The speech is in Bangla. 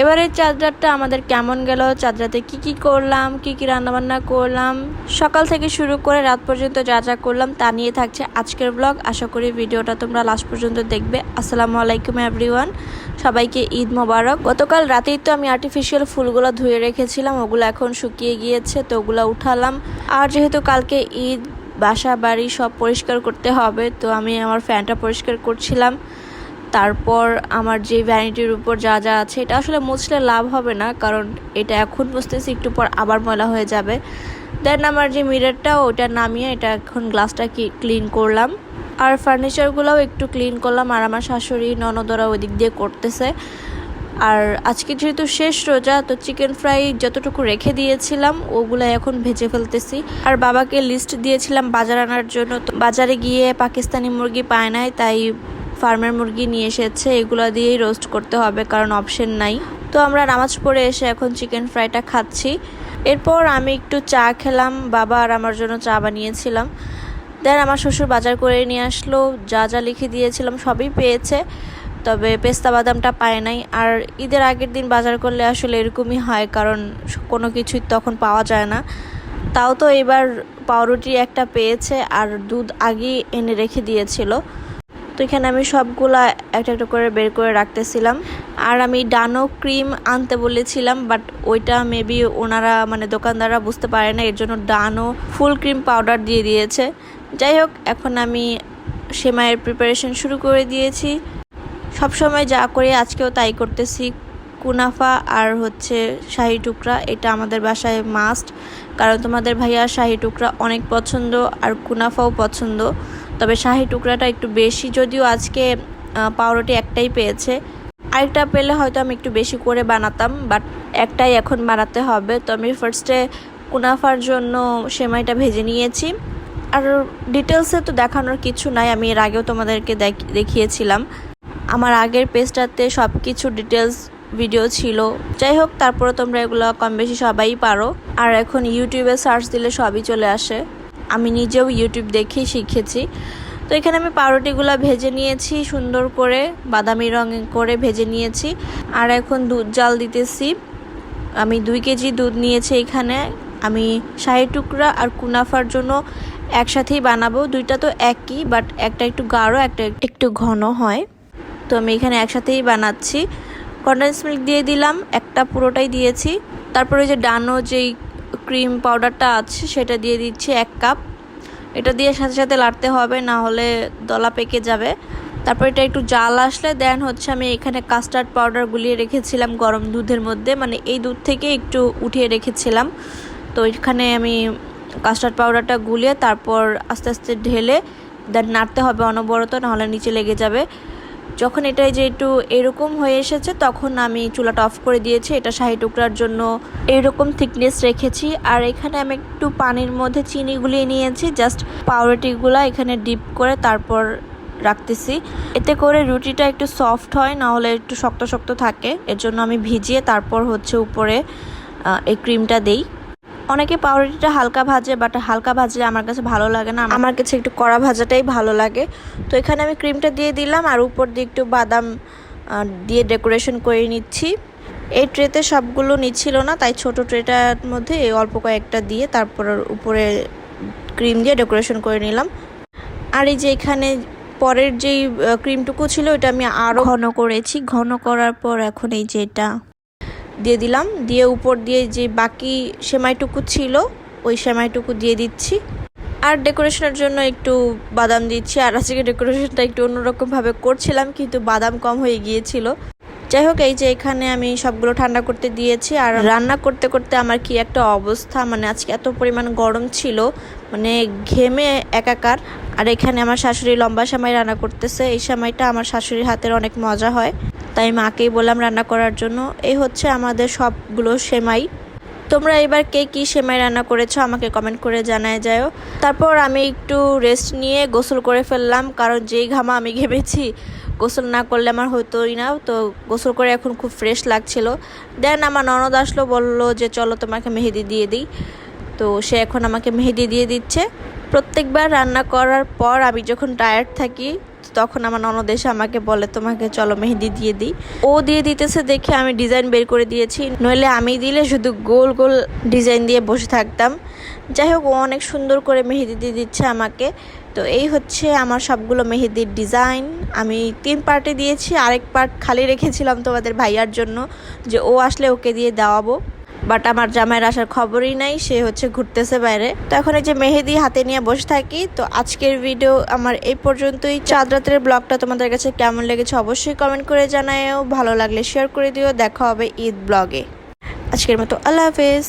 এবারে চাঁদরাতটা আমাদের কেমন গেল? চাঁদরাতে কি কি করলাম? কি কি রান্নাবান্না করলাম? সকাল থেকে শুরু করে রাত পর্যন্ত যা যা করলাম তা নিয়ে থাকছে আজকের ব্লগ আশা করি ভিডিওটা তোমরা লাস্ট পর্যন্ত দেখবে। আসসালামু আলাইকুম এভরিওয়ান সবাইকে ঈদ মোবারক। গতকাল রাতেই তো আমি আর্টিফিশিয়াল ফুলগুলো ধুয়ে রেখেছিলাম, ওগুলো এখন শুকিয়ে গিয়েছে, তো ওগুলো উঠালাম। আর যেহেতু কালকে ঈদ, বাসা বাড়ি সব পরিষ্কার করতে হবে, তো আমি আমার ফ্যানটা পরিষ্কার করছিলাম। তারপর আমার যে ভ্যানিটির উপর যা যা আছে, এটা আসলে মুছলে লাভ হবে না, কারণ এটা এখন মুছতেছি, একটু পর আবার ময়লা হয়ে যাবে। দেন আমার যে মিররটা ওটা নামিয়ে এটা এখন গ্লাসটা কি ক্লিন করলাম। আর ফার্নিচারগুলোও একটু ক্লিন করলাম, আর আমার শাশুড়ি, ননদরা ওই দিক দিয়ে করতেছে। আর আজকে যেহেতু শেষ রোজা, তো চিকেন ফ্রাই যতটুকু রেখে দিয়েছিলাম ওগুলো এখন ভেজে ফেলতেছি। আর বাবাকে লিস্ট দিয়েছিলাম বাজার আনার জন্য, তো বাজারে গিয়ে পাকিস্তানি মুরগি পায় নাই, তাই ফার্মের মুরগি নিয়ে এসেছে, এগুলো দিয়েই রোস্ট করতে হবে, কারণ অপশন নাই। তো আমরা নামাজ পড়ে এসে এখন চিকেন ফ্রাইটা খাচ্ছি। এরপর আমি একটু চা খেলাম, বাবা আর আমার জন্য চা বানিয়েছিলাম। দেন আমার শ্বশুর বাজার করে নিয়ে আসলো, যা যা লিখে দিয়েছিলাম সবই পেয়েছে, তবে পেস্তা বাদামটা পায় নাই। আর ঈদের আগের দিন বাজার করলে আসলে এরকমই হয়, কারণ কোনো কিছুই তখন পাওয়া যায় না। তাও তো এবার পাউরুটি একটা পেয়েছে, আর দুধ আগেই এনে রেখে দিয়েছিল। তো এখানে আমি সবগুলা একটা একটা করে বের করে রাখতেছিলাম। আর আমি ডানো ক্রিম আনতে বলেছিলাম বাট ওইটা মেবি ওনারা মানে দোকানদাররা বুঝতে পারে না এর জন্য ডানো ফুল ক্রিম পাউডার দিয়ে দিয়েছে। যাই হোক, এখন আমি সেমাইয়ের প্রিপারেশন শুরু করে দিয়েছি। সবসময় যা করি আজকেও তাই করতেছি। কুনাফা আর হচ্ছে শাহি টুকরা, এটা আমাদের বাসায় মাস্ট কারণ তোমাদের ভাইয়া শাহি টুকরা অনেক পছন্দ আর কুনাফাও পছন্দ। তবে শাহি টুকরাটা একটু বেশি, যদিও আজকে পাউরুটি একটাই পেয়েছে। আরেকটা পেলে হয়তো আমি একটু বেশি করে বানাতাম, বাট একটাই এখন বানাতে হবে। তো আমি ফার্স্টে কুনাফার জন্য সেমাইটা ভেজে নিয়েছি। আর ডিটেলসে তো দেখানোর কিছু নাই, আমি এর আগেও তোমাদেরকে দেখিয়েছিলাম। আমার আগের পেজটাতে সব কিছু ডিটেলস ভিডিও ছিল। যাই হোক তারপরে তোমরা এগুলো কম বেশি সবাই পারো। আর এখন ইউটিউবে সার্চ দিলে সবই চলে আসে। আমি নিজেও ইউটিউব দেখেই শিখেছি। তো এখানে আমি পাউরুটিগুলো ভেজে নিয়েছি, সুন্দর করে বাদামি রঙে করে ভেজে নিয়েছি। আর এখন দুধ জাল দিতেছি। আমি দুই কেজি দুধ নিয়েছি এখানে। আমি শাহি টুকরা আর কুনাফার জন্য একসাথেই বানাবো। দুইটা তো একই বাট একটা একটু গাঢ়, একটা একটু ঘন হয়। তো আমি এখানে একসাথেই বানাচ্ছি। কন্ডেন্স মিল্ক দিয়ে দিলাম, একটা পুরোটাই দিয়েছি। তারপরে যে ডানো যেই ক্রিম পাউডারটা আছে, সেটা দিয়ে দিচ্ছি এক কাপ এটা দিয়ে সাথে সাথে লাড়তে হবে, না হলে দলা পেকে যাবে। তারপর এটা একটু জাল আসলে দেন হচ্ছে আমি এখানে কাস্টার্ড পাউডার গুলিয়ে রেখেছিলাম গরম দুধের মধ্যে মানে এই দুধ থেকে একটু উঠিয়ে রেখেছিলাম। তো এখানে আমি কাস্টার্ড পাউডারটা গুলিয়ে তারপর আস্তে আস্তে ঢেলে দেন নাড়তে হবে অনবরত নাহলে নিচে লেগে যাবে। যখন এটা যে একটু এরকম হয়ে এসেছে, তখন আমি চুলাটা অফ করে দিয়েছি। এটা শাহি টুকরার জন্য এরকম থিকনেস রেখেছি। আর এখানে আমি একটু পানির মধ্যে চিনি গুলিয়ে নিয়েছি। জাস্ট পাউরুটিগুলো এখানে ডিপ করে তারপর রাখতেছি। এতে করে রুটিটা একটু সফট হয় না হলে একটু শক্ত শক্ত থাকে। এর জন্য আমি ভিজিয়ে তারপর হচ্ছে উপরে এই ক্রিমটা দেই। অনেকে পাউরুটিটা হালকা ভাজে বাট হালকা ভাজলে আমার কাছে ভালো লাগে না। আমার কাছে একটু কড়া ভাজাটাই ভালো লাগে। তো এখানে আমি ক্রিমটা দিয়ে দিলাম, আর উপর দিয়ে একটু বাদাম দিয়ে ডেকোরেশন করে নিচ্ছি। এই ট্রেতে সবগুলো নিচ্ছিল না, তাই ছোট ট্রেটার মধ্যে এই অল্প কয়েকটা দিয়ে তারপর উপরে ক্রিম দিয়ে ডেকোরেশন করে নিলাম। আর এই যে এখানে পরের যেই ক্রিমটুকু ছিল ওটা আমি আরও ঘন করেছি। ঘন করার পর এখন এই যে এটা দিয়ে দিলাম। দিয়ে উপর দিয়ে যে বাকি সেমাইটুকু ছিল, ওই সেমাইটুকু দিয়ে দিচ্ছি। আর ডেকোরেশনের জন্য একটু বাদাম দিচ্ছি। আর আজকে ডেকোরেশনটা একটু অন্যরকমভাবে করছিলাম, কিন্তু বাদাম কম হয়ে গিয়েছিল। যাই হোক, এই যে এখানে আমি সবগুলো ঠান্ডা করতে দিয়েছি। আর রান্না করতে করতে আমার কি একটা অবস্থা মানে আজকে এত পরিমাণ গরম ছিল মানে ঘেমে একাকার। আর এখানে আমার শাশুড়ি লম্বা সেমাই রান্না করতেছে। এই সেমাইটা আমার শাশুড়ির হাতের অনেক মজা হয়। তাই মাকেই বললাম রান্না করার জন্য। এই হচ্ছে আমাদের সবগুলো সেমাই। তোমরা এবার কে কী সেমাই রান্না করেছ আমাকে কমেন্ট করে জানায় যাও। তারপর আমি একটু রেস্ট নিয়ে গোসল করে ফেললাম, কারণ যেই ঘামা আমি ঘেমেছি, গোসল না করলে আমার হতোই না। তো গোসল করে এখন খুব ফ্রেশ লাগছিল। দেন আমার ননদ আসলো, বলল যে চলো তোমাকে মেহেদি দিয়ে দিই। তো সে এখন আমাকে মেহেদি দিয়ে দিচ্ছে। প্রত্যেকবার রান্না করার পর আমি যখন টায়ার্ড থাকি তখন আমার ননদ এসে আমাকে বলে, তোমাকে চলো মেহেদি দিয়ে দিই। ও দিয়ে দিতেছে দেখে আমি ডিজাইন বের করে দিয়েছি। নইলে আমি দিলে শুধু গোল গোল ডিজাইন দিয়ে বসে থাকতাম। যাই হোক, ও অনেক সুন্দর করে মেহেদি দিয়ে দিচ্ছে আমাকে। তো এই হচ্ছে আমার সবগুলো মেহেদির ডিজাইন। আমি তিন পার্টে দিয়েছি, আরেক পার্ট খালি রেখেছিলাম তোমাদের ভাইয়ার জন্য, যে ও আসলে ওকে দিয়ে দেওয়াবো। বাট আমার জামাইয়ের আসার খবরই নাই, সে হচ্ছে ঘুরতেছে বাইরে। তো এখন এই যে মেহেদি হাতে নিয়ে বসে থাকি, তো আজকের ভিডিও আমার এই পর্যন্তই। চাঁদ রাতের ব্লগটা তোমাদের কাছে কেমন লেগেছে অবশ্যই কমেন্ট করে জানায়ও, ভালো লাগলে শেয়ার করে দিও, দেখা হবে ঈদ ব্লগে আজকের মতো আল্লাহ হাফেজ।